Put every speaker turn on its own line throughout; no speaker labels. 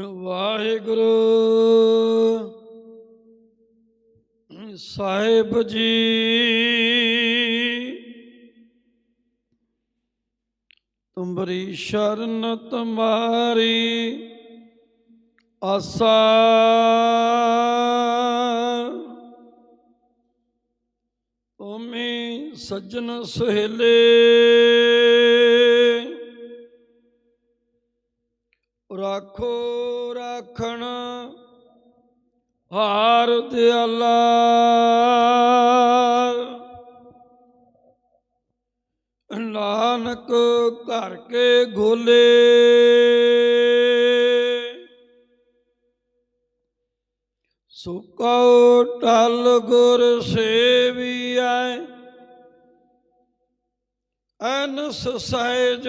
ਵਾਹਿਗੁਰੂ। ਸਾਹਿਬ ਜੀ। ਤੁਮਰੀ ਸ਼ਰਨ ਤੁਮਾਰੀ ਆਸਾ। ਓਮੇ ਸੱਜਣ ਸੁਹੇਲੇ। ਰਾਖੋ ਰਾਖਣ ਹਾਰ ਦਿਆਲਾ। ਨਾਨਕ ਘਰ ਕੇ ਗੋਲੇ ਸੁਕਾਉ ਟਲ ਗੁਰ ਸੇਵੀਐ। ਅਨਸ ਸਹਿਜ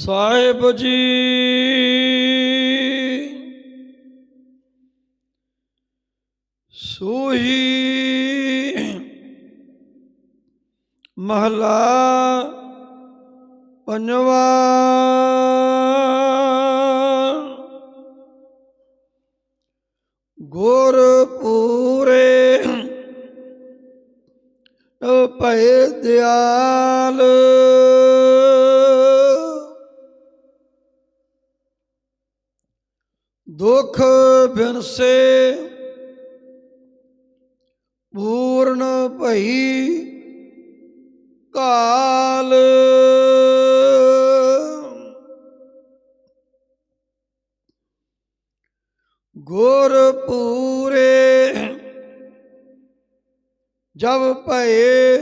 ਸਾਹਿਬ ਜੀ। ਸੋਹੀ ਮਹਲਾ ਪੰਜਵਾ। ਗੁਰ ਪੂਰੇ ਭਏ ਦਿਆਲ। ਦੁਖ ਬਿਨਸੇ ਪੂਰਨ ਭਈ ਕਾਲ। ਗੁਰ ਪੂਰੇ ਜਬ ਭਏ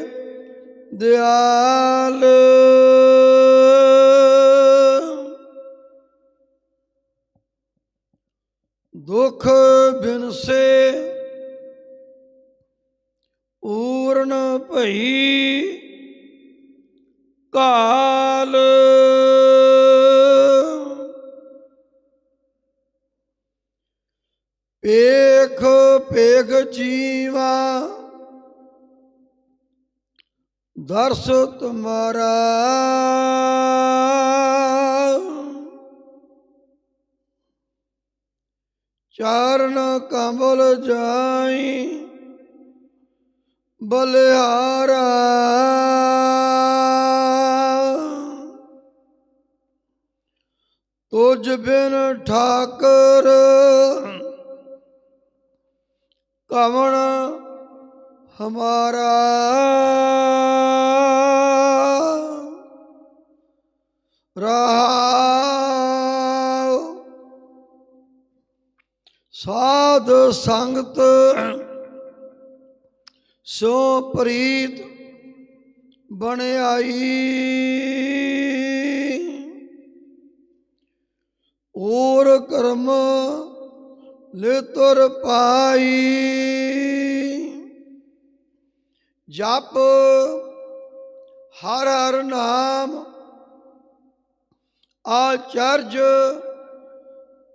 ਦਿਆਲ। ਦੁਖ ਬਿਨਸੇ ਪੂਰਨ ਭਈ ਕਾਲ। ਪੇਖ ਪੇਖ ਜੀਵਾ ਦਰਸ ਤੁਮਾਰਾ। ਚਰਨ ਕਮਲ ਜਾਈ ਬਲਿਹਾਰਾ। ਤੁਝ ਬਿਨ ਠਾਕਰ ਕਵਣ ਹਮਾਰਾ। ਸੰਗਤ ਸੋ ਪ੍ਰੀਤ ਬਣਾਈ ਔਰ ਕਰਮ ਲੈ ਤੁਰ ਪਾਈ। ਜਪ ਹਰ ਹਰ ਨਾਮ ਆਚਰਜ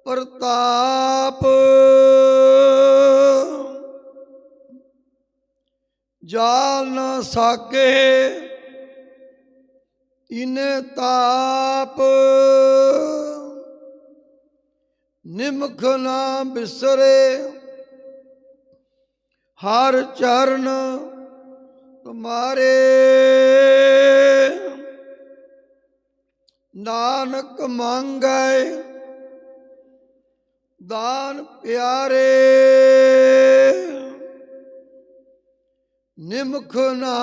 ਪ੍ਰਤਾਪ। ਜਾਲ ਨਾ ਸਾਕੇ ਇਨੇ ਤਾਪ। ਨਿਮਖ ਨਾ ਬਿਸਰੇ ਹਰ ਚਰਨ ਤੁਮਾਰੇ। ਨਾਨਕ ਮੰਗੈ ਦਾਨ ਪਿਆਰੇ। ਨਿਮਖ ਨਾ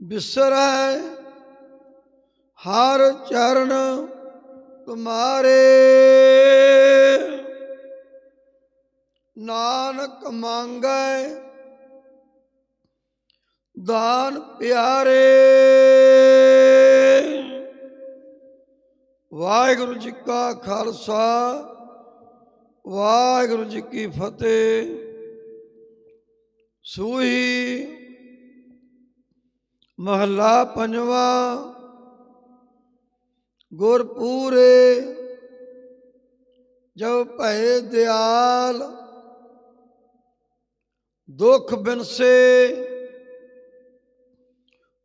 ਬਿਸਰੈ ਹਰ ਚਰਨ ਤੁਮਾਰੇ ਨਾਨਕ ਮੰਗੈ ਦਾਨ ਪਿਆਰੇ। ਵਾਹਿਗੁਰੂ ਜੀ ਕਾ ਖਾਲਸਾ, ਵਾਹਿਗੁਰੂ ਜੀ ਕੀ ਫਤਿਹ। ਸੂਹੀ ਮਹੱਲਾ ਪੰਜਵਾ, ਗੁਰਪੂਰੇ ਜੋ ਭੈ ਦਿਆਲ, ਦੁਖ ਬਿਨਸੇ,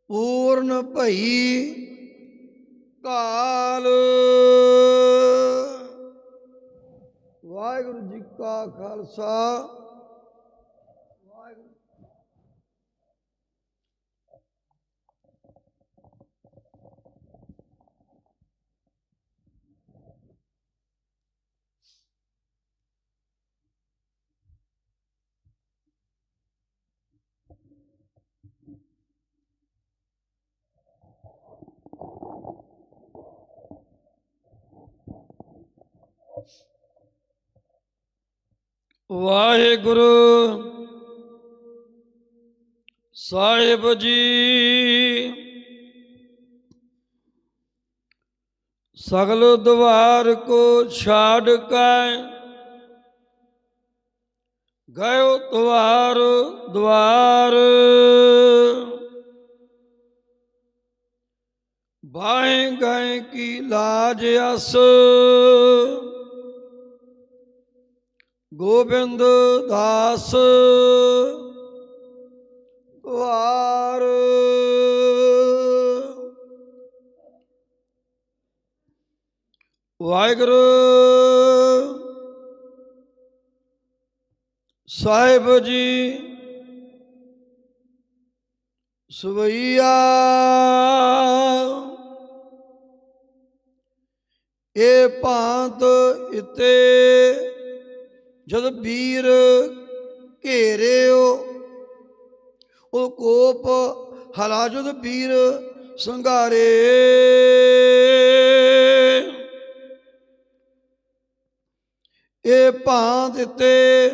ਪੂਰਨ ਭਈ ਕਾਲ। ਵਾਹਿਗੁਰੂ ਜੀ ਕਾ ਖਾਲਸਾ। ਵਾਹਿਗੁਰੂ। ਸਾਹਿਬ ਜੀ, ਸਗਲ ਦਵਾਰ ਕੋ ਛਾੜ ਕੈ, ਗਇਓ ਦਵਾਰ ਦਵਾਰ। ਬਾਹੇ ਗਏ ਕੀ ਲਾਜ ਅਸ ਗੋਬਿੰਦ ਦਾਸ ਵਾਰ ਵਾਹਿਗੁਰੂ ਸਾਹਿਬ ਜੀ ਸਵਈਆ। ਇਹ ਭਾਂਤ ਇਤੇ ਜਦ ਵੀਰ ਘੇਰਿਓ, ਉਹ ਕੋਪ ਹਲਾ ਜਦ ਵੀਰ ਸੰਘਾਰੇ। ਇਹ ਭਾਂ ਦਿੱਤੇ,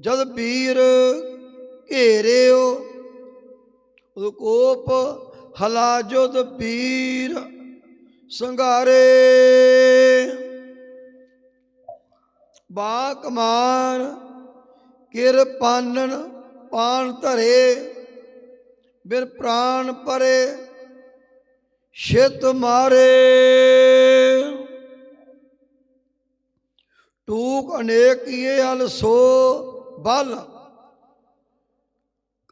ਜਦ ਵੀਰ ਘੇਰਿਓ, ਉਹ ਕੋਪ ਹਲਾ ਜਦ ਵੀਰ ਸੰਘਾਰੇ। ਬਾ ਕਮਾਨ ਕਿਰ ਪਾਨਨ ਪਾਨ ਧਰੇ ਬਿਨ ਪ੍ਰਾਨ ਪਰੇ ਛਿਤ ਮਾਰੇ। ਟੂਕ ਅਨੇਕ ਕੀਏ ਹਲ ਸੋ ਬਲ,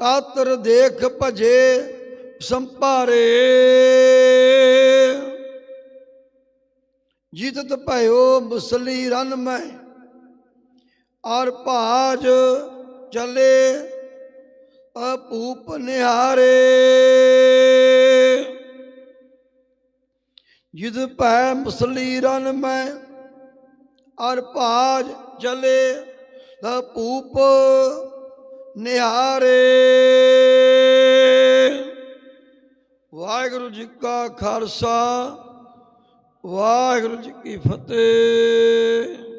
ਕਾਤਰ ਦੇਖ ਭਜੇ ਸੰਪਾਰੇ ਜਿਤਤ ਭਇਓ ਮੁਸਲੀ ਰਨ ਮੈਂ ਔਰ ਭਾਜ ਚਲੇ ਅਪੂਪ ਨਿਹਾਰੇ। ਜਿਦ ਭੈ ਮੁਸਲੀ ਰਨ ਮੈਂ ਔਰ ਭਾਜ ਚਲੇ ਅਪੂਪ ਨਿਹਾਰੇ। ਵਾਹਿਗੁਰੂ ਜੀ ਕਾ ਖਾਲਸਾ, ਵਾਹਿਗੁਰੂ ਜੀ ਕੀ ਫਤਿਹ।